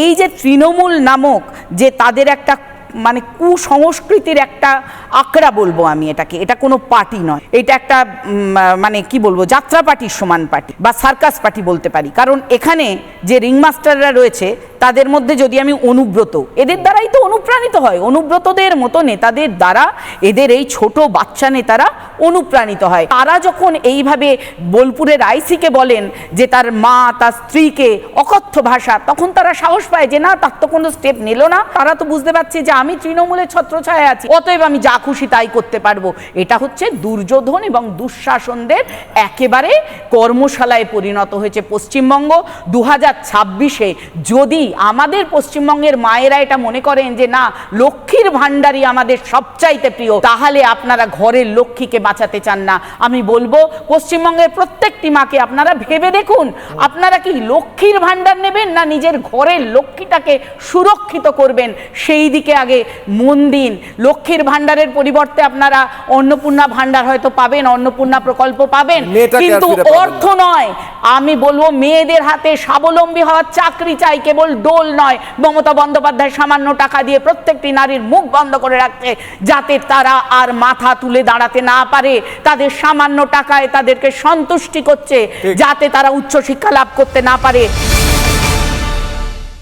এই যে তৃণমূল নামক যে তাদের একটা মানে কুসংস্কৃতির একটা আঁকড়া বলব আমি এটাকে, এটা কোনো পার্টি নয়। এটা একটা মানে কি বলব, যাত্রা পার্টির সমান পার্টি বা সার্কাস পার্টি বলতে পারি। কারণ এখানে যে রিংমাস্টাররা রয়েছে তাদের মধ্যে যদি আমি অনুব্রত, এদের দ্বারাই তো অনুপ্রাণিত হয়। অনুব্রতদের মতো নেতাদের দ্বারা এদের এই ছোট বাচ্চা নেতারা অনুপ্রাণিত হয়। তারা যখন এইভাবে বোলপুরের আইসিকে বলেন যে তার মা তার স্ত্রীকে অকথ্য ভাষা, তখন তারা সাহস পায় যে না, তার তো কোনো স্টেপ নিল না। তারা তো বুঝতে পারছে যে আমি তৃণমূলের ছত্রছায়া আছি, অতএব আমি যা খুশি তাই করতে পারব। এটা হচ্ছে দুর্যোধন এবং দুঃশাসনদের একেবারে কর্মশালায় পরিণত হয়েছে পশ্চিমবঙ্গ। দু হাজার ছাব্বিশে যদি আমাদের পশ্চিমবঙ্গের মায়েরা এটা মনে করেন যে না লক্ষ্মীর ভাণ্ডারই আমাদের সবচাইতে প্রিয়। তাহলে আপনারা ঘরের লক্ষ্মীকে বাঁচাতে চান না। আমি বলব পশ্চিমবঙ্গের প্রত্যেকটি মাকে আপনারা ভেবে দেখুন আপনারা কি লক্ষ্মীর ভাণ্ডার নেবেন না নিজের ঘরের লক্ষ্মীটাকে সুরক্ষিত করবেন? সেই দিকে আগে মন দিন। লক্ষ্মীর ভাণ্ডারের পরিবর্তে আপনারা অন্নপূর্ণা ভাণ্ডার হয়তো পাবেন অন্নপূর্ণা প্রকল্প পাবেন। কিন্তু। অর্থ নয়। আমি বলব মেয়েদের হাতে স্বাবলম্বী হওয়ার চাকরি চাই কেবল ডোল নয়। মমতা বন্দ্যোপাধ্যায় সামান্য টাকা দিয়ে প্রত্যেকটি নারীর মুখ বন্ধ করে রাখছে যাতে তারা আর মাথা তুলে দাঁড়াতে না পারে। তাদের সামান্য টাকায় তাদেরকে সন্তুষ্টি করছে যাতে তারা উচ্চশিক্ষা লাভ করতে না পারে।